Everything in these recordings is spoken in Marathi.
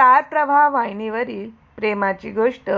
स्टार प्रभा वाहिनीवरील प्रेमाची गोष्ट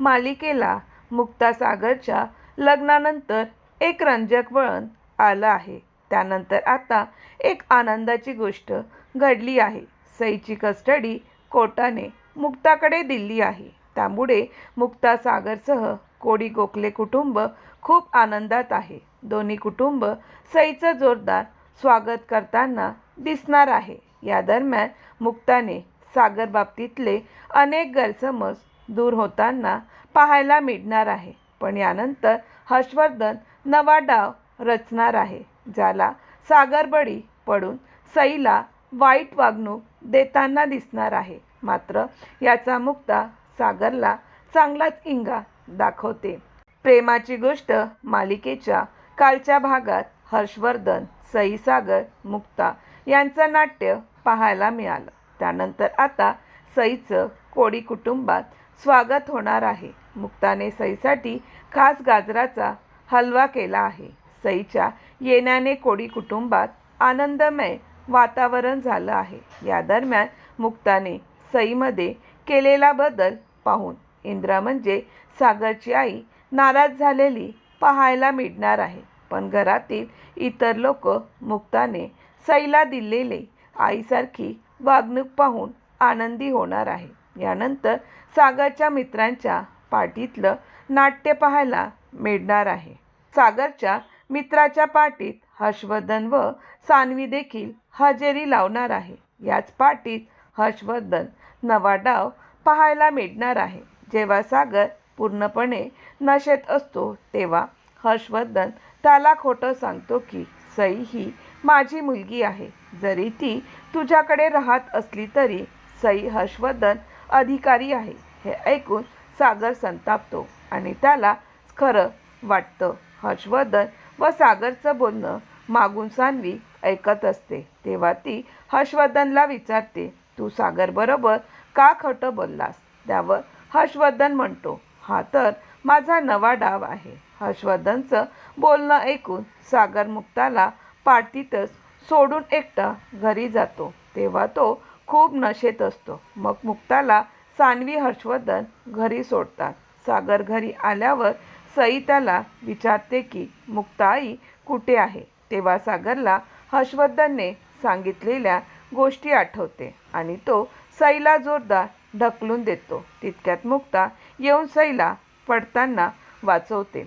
मालिकेला मुक्तासागरच्या लग्नानंतर एक रंजक वळण आलं आहे. त्यानंतर आता एक आनंदाची गोष्ट घडली आहे. सईची कस्टडी कोर्टाने मुक्ताकडे दिली आहे. त्यामुळे मुक्तासागरसह कोडी गोखले कुटुंब खूप आनंदात आहे. दोन्ही कुटुंब सईचं जोरदार स्वागत करताना दिसणार आहे. या दरम्यान मुक्ताने सागर बाबतीतले अनेक गैरसमज दूर होताना पाहायला मिळणार आहे. पण यानंतर हर्षवर्धन नवा डाव रचणार आहे ज्याला सागरबळी पडून सईला वाईट वागणूक देताना दिसणार आहे. मात्र याचा मुक्ता सागरला चांगलाच इंगा दाखवते. प्रेमाची गोष्ट मालिकेच्या कालच्या भागात हर्षवर्धन सई सागर मुक्ता यांचं नाट्य पाहायला मिळालं. त्यानंतर आता सईचं कोळी कुटुंबात स्वागत होणार आहे. मुक्ताने सईसाठी खास गाजराचा हलवा केला आहे. सईच्या येण्याने कोळी कुटुंबात आनंदमय वातावरण झालं आहे. या दरम्यान मुक्ताने सईमध्ये केलेला बदल पाहून इंद्रा म्हणजे सागरची आई नाराज झालेली पाहायला मिळणार आहे. पण घरातील इतर लोक मुक्ताने सईला दिलेले आईसारखी वागणूक पाहून आनंदी होणार आहे. यानंतर सागरच्या मित्रांच्या पार्टीतलं नाट्य पाहायला मिळणार आहे. सागरच्या मित्राच्या पार्टीत हर्षवर्धन व सान्वी देखील हजेरी लावणार आहे. याच पार्टीत हर्षवर्धन नवा डाव पाहायला मिळणार आहे. जेव्हा सागर पूर्णपणे नशेत असतो तेव्हा हर्षवर्धन त्याला खोटं सांगतो की सई ही माझी मुलगी आहे. जरी ती तुझ्याकडे राहत असली तरी सई हर्षवर्धन अधिकारी आहे हे ऐकून सागर संतापतो आणि त्याला खरं वाटतं. हर्षवर्धन व सागरचं बोलणं मागून सान्वी ऐकत असते. तेव्हा ती हर्षवर्धनला विचारते तू सागरबरोबर का खोटं बोललास? त्यावर हर्षवर्धन म्हणतो हा तर माझा नवा डाव आहे. हर्षवर्धनचं बोलणं ऐकून सागर मुक्ताला पार्टीतच सोडून एकटा घरी जातो तेव्हा तो खूप नशेत असतो. मग मुक्ताला सानवी हर्षवर्धन घरी सोडतात. सागर घरी आल्यावर सई त्याला विचारते की मुक्ता आई कुठे आहे? तेव्हा सागरला हर्षवर्धनने सांगितलेल्या गोष्टी आठवते आणि तो सईला जोरदार ढकलून देतो. तितक्यात मुक्ता येऊन सईला पडताना वाचवते.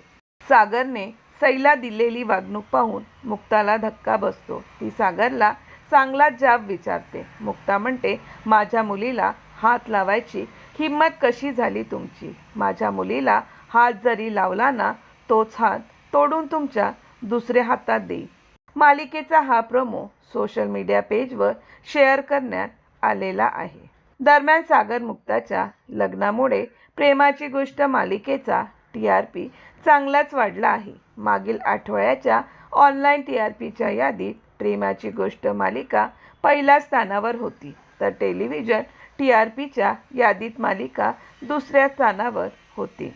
सागरने सईला दिलेली वागणूक पाहून मुक्ताला धक्का बसतो. ती सागरला चांगला जाब विचारते. मुक्ता म्हणते माझ्या मुलीला हात लावायची हिंमत कशी झाली तुमची? माझ्या मुलीला हात जरी लावला ना तोच हात तोडून तुमच्या दुसऱ्या हातात देईल मालिकेचा हा प्रोमो सोशल मीडिया पेजवर शेअर करण्यात आलेला आहे. दरम्यान सागर मुक्ताच्या लग्नामुळे प्रेमाची गोष्ट मालिकेचा टी आर पी चांगलाच वाढला आहे. मागील आठवड्याच्या ऑनलाईन टी आर पीच्या यादीत प्रेमाची गोष्ट मालिका पहिल्या स्थानावर होती. तर टेलिव्हिजन टी आर पीच्या यादीत मालिका दुसऱ्या स्थानावर होती.